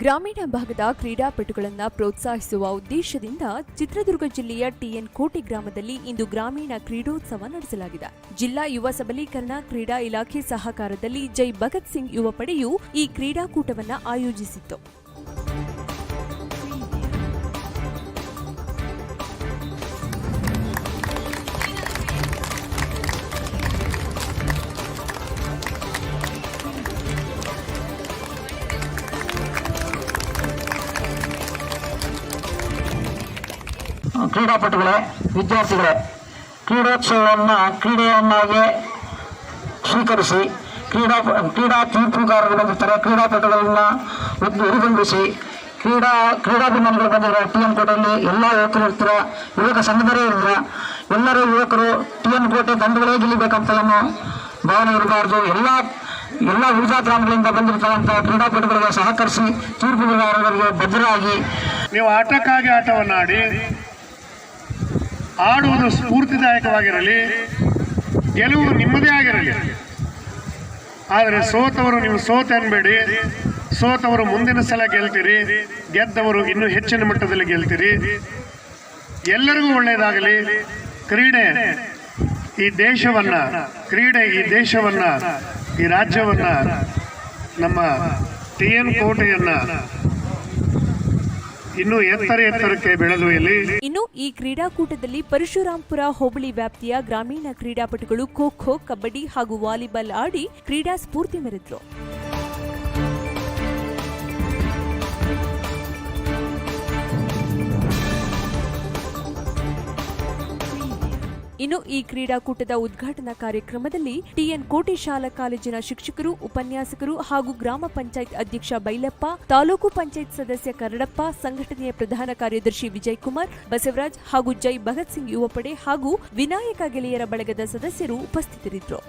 ಗ್ರಾಮೀಣ ಭಾಗದ ಕ್ರೀಡಾಪಟುಗಳನ್ನು ಪ್ರೋತ್ಸಾಹಿಸುವ ಉದ್ದೇಶದಿಂದ ಚಿತ್ರದುರ್ಗ ಜಿಲ್ಲೆಯ ಟಿಎನ್ ಕೋಟೆ ಗ್ರಾಮದಲ್ಲಿ ಇಂದು ಗ್ರಾಮೀಣ ಕ್ರೀಡೋತ್ಸವ ನಡೆಸಲಾಗಿದೆ. ಜಿಲ್ಲಾ ಯುವ ಸಬಲೀಕರಣ ಕ್ರೀಡಾ ಇಲಾಖೆ ಸಹಕಾರದಲ್ಲಿ ಜೈ ಭಗತ್ ಸಿಂಗ್ ಯುವ ಪಡೆಯು ಈ ಕ್ರೀಡಾಕೂಟವನ್ನು ಆಯೋಜಿಸಿತ್ತು. ಕ್ರೀಡಾಪಟುಗಳೇ, ವಿದ್ಯಾರ್ಥಿಗಳೇ, ಕ್ರೀಡೋತ್ಸವವನ್ನು ಕ್ರೀಡೆಯನ್ನಾಗಿ ಸ್ವೀಕರಿಸಿ, ಕ್ರೀಡಾ ಕ್ರೀಡಾ ತೀರ್ಪುಗಾರರು ಬಂದಿರ್ತಾರೆ ಕ್ರೀಡಾಪಟುಗಳನ್ನು ಹುರಿದುಂಬಿಸಿ, ಕ್ರೀಡಾ, ಕ್ರೀಡಾಭಿಮಾನಿಗಳು ಬಂದಿದ್ದಾರೆ ಟಿ ಎನ್ ಕೋಟೆಯಲ್ಲಿ ಎಲ್ಲ ಯುವಕರು ಇರ್ತಾರ? ಯುವಕ ಸಂಘದರೇ ಇಲ್ಲ ಎಲ್ಲರೂ ಯುವಕರು ಟಿ ಎನ್ ಕೋಟೆ ತಂಡಗಳೇ ಗೆಲ್ಲಬೇಕಂತ ಏನು ಭಾವನೆ ಇರಬಾರ್ದು. ಎಲ್ಲ ಎಲ್ಲ ಉಳಿದ ಗ್ರಾಮಗಳಿಂದ ಬಂದಿರ್ತಕ್ಕಂಥ ಕ್ರೀಡಾಪಟುಗಳಿಗೆ ಸಹಕರಿಸಿ ತೀರ್ಪುಗಾರರಿಗೆ ಭದ್ರರಾಗಿ ನೀವು ಆಟಕ್ಕಾಗಿ ಆಟವನ್ನು ಆಡಿ ಆಡುವುದು ಸ್ಫೂರ್ತಿದಾಯಕವಾಗಿರಲಿ, ಗೆಲುವು ನಿಮ್ಮದೇ ಆಗಿರಲಿ. ಆದರೆ ಸೋತವರು ನೀವು ಸೋತ ಅನ್ಬೇಡಿ ಸೋತವರು ಮುಂದಿನ ಸಲ ಗೆಲ್ತೀರಿ. ಗೆದ್ದವರು ಇನ್ನೂ ಹೆಚ್ಚಿನ ಮಟ್ಟದಲ್ಲಿ ಗೆಲ್ತೀರಿ. ಎಲ್ಲರಿಗೂ ಒಳ್ಳೆಯದಾಗಲಿ. ಕ್ರೀಡೆ ಈ ದೇಶವನ್ನ, ಕ್ರೀಡೆ ಈ ದೇಶವನ್ನ, ಈ ರಾಜ್ಯವನ್ನ, ನಮ್ಮ ಟಿ ಎನ್ ಕೋಟೆಯನ್ನ ಇನ್ನೂ ಎತ್ತರ ಎತ್ತರಕ್ಕೆ ಬೆಳೆದು ಇನ್ನು ಈ ಕ್ರೀಡಾಕೂಟದಲ್ಲಿ ಪರಶುರಾಂಪುರ ಹೋಬಳಿ ವ್ಯಾಪ್ತಿಯ ಗ್ರಾಮೀಣ ಕ್ರೀಡಾಪಟುಗಳು ಖೋ ಖೋ, ಕಬಡ್ಡಿ ಹಾಗೂ ವಾಲಿಬಾಲ್ ಆಡಿ ಕ್ರೀಡಾ ಸ್ಫೂರ್ತಿ ಮೆರೆದ್ರು. ಇನ್ನು ಈ ಕ್ರೀಡಾಕೂಟದ ಉದ್ಘಾಟನಾ ಕಾರ್ಯಕ್ರಮದಲ್ಲಿ ಟಿಎನ್ ಕೋಟೆ ಶಾಲಾ ಕಾಲೇಜಿನ ಶಿಕ್ಷಕರು, ಉಪನ್ಯಾಸಕರು ಹಾಗೂ ಗ್ರಾಮ ಪಂಚಾಯತ್ ಅಧ್ಯಕ್ಷ ಬೈಲಪ್ಪ, ತಾಲೂಕು ಪಂಚಾಯತ್ ಸದಸ್ಯ ಕರಡಪ್ಪ ಸಂಘಟನೆಯ ಪ್ರಧಾನ ಕಾರ್ಯದರ್ಶಿ ವಿಜಯ್ ಕುಮಾರ್ ಬಸವರಾಜ್ ಹಾಗೂ ಜೈ ಭಗತ್ ಸಿಂಗ್ ಯುವಪಡೆ ಹಾಗೂ ವಿನಾಯಕ ಗೆಳೆಯರ ಬಳಗದ ಸದಸ್ಯರು ಉಪಸ್ಥಿತರಿದ್ದರು.